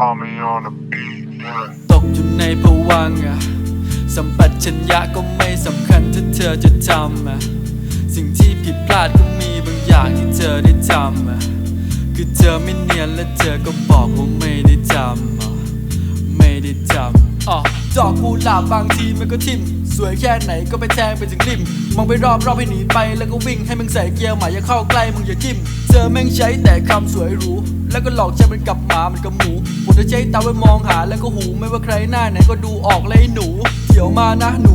call me on a beat, yeah. ตกอยู่ในภวังอะสัมปชัญญะก็ไม่สำคัญถ้าเธอจะทำอะสิ่งที่ผิดพลาดก็มีบางอย่างที่เธอได้จำอะคือเธอไม่เนียนและเธอก็บอกว่าไม่ได้จำอะไม่ได้จำอ๋อ ดอกกุหลาบบางทีมันก็ทิ่ม สวยแค่ไหนก็ไปแทงไปถึงริม มองไปรอบรอบให้หนีไปแล้วก็วิ่งให้มึงใส่เกียร์ใหม่อย่าเข้าใกล้มึงอย่าจิ้มเธอแม่งใช้แต่คำสวยหรู แล้วก็หลอกใช้มันกับหมามันกับหมูผมจะใช้ตาไว้มองหาแล้วก็หูไม่ว่าใครหน้าไหนก็ดูออกเลยหนู เดี๋ยวมานะหนู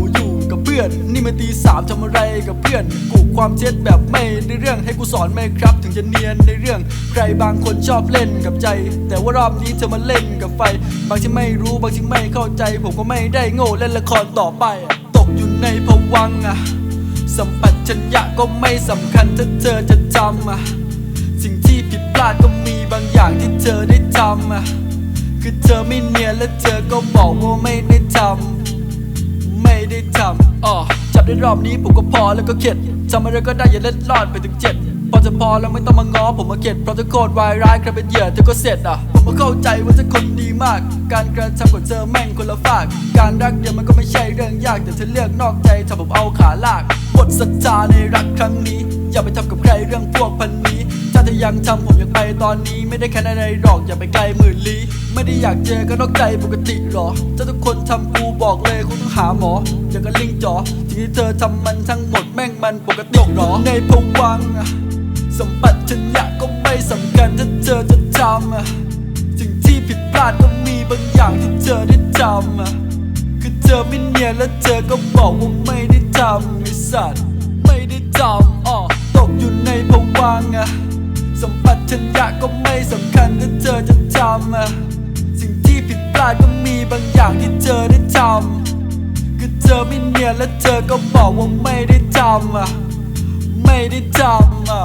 พื่อน นี่มันตีสามทำอะไรกับเพื่อน กูความเช็ดแบบไม่ในเรื่องให้กูสอนไหมครับ ถึงจะเนียนในเรื่อง ใครบางคนชอบเล่นกับใจ แต่ว่ารอบนี้เธอมาเล่นกับไฟ บางที่ไม่รู้บางที่ไม่เข้าใจ ผมก็ไม่ได้โง่เล่นละครต่อไป ตกอยู่ในภวังอะสัมปัชัญญะก็ไม่สำคัญถ้าเธอจะจำอะสิ่งที่ผิดพลาดก็มีบางอย่างที่เธอได้ทำอะคือเธอไม่เนียนและเธอก็บอกว่าไม่ได้ทำ ไม่ได้ทำ ออจับได้รอบนี้ผมก็พอแล้วก็เข็ดทำอะไรก็ได้อย่าเล็ดลอดไปถึงเจ็ดพอจะพอแล้วไม่ต้องมาง้อผมมาเข็ดเพราะถ้าโคตรวายร้ายใครเป็นเหยื่อเธอก็เสร็จอะผมก็เข้าใจว่าเธอคนดีมาก การกระทำของเธอแม่งคนละฝาก การรักเดียวมันก็ไม่ใช่เรื่องยากแต่เธอเลือกนอกใจทำผมเอาขาลากหมดศรัทธาในรักครั้งนี้ อย่าไปทำกับใครเรื่องพวกพันนี้ เธอยังทำผมยากไปตอนนี้ ไม่ได้แค่ในหรอกอย่าไปไกลหมื่นลี้ไม่ได้อยากเจอก็นอกใจปกติหรอถ้าทุกคนทำกูบอกเลยคงต้องหาหมออย่ากับลิงจอสิ่งที่เธอทำมันทั้งหมดแม่งมันปกติหรอในภวังค์อะสัมปัชัญญะก็ไม่สำคัญถ้าเธอจะจำสิ่งที่ผิดพลาดก็มีบางอย่างที่เธอได้จำคือเธอไม่เนียนและเธอก็บอกว่าไม่ได้ทำไอ้สัตว์ไม่ได้จำอ๋อตกอยู่ในภวังอะ สมบัติฉันอยากก็ไม่สำคัญถ้าเธอจะจำอะสิ่งที่ผิดพลาดก็มีบางอย่างที่เธอได้ทำคือเธอไม่เนียนและเธอก็บอกว่าไม่ได้ทำอะไม่ได้ทำอะ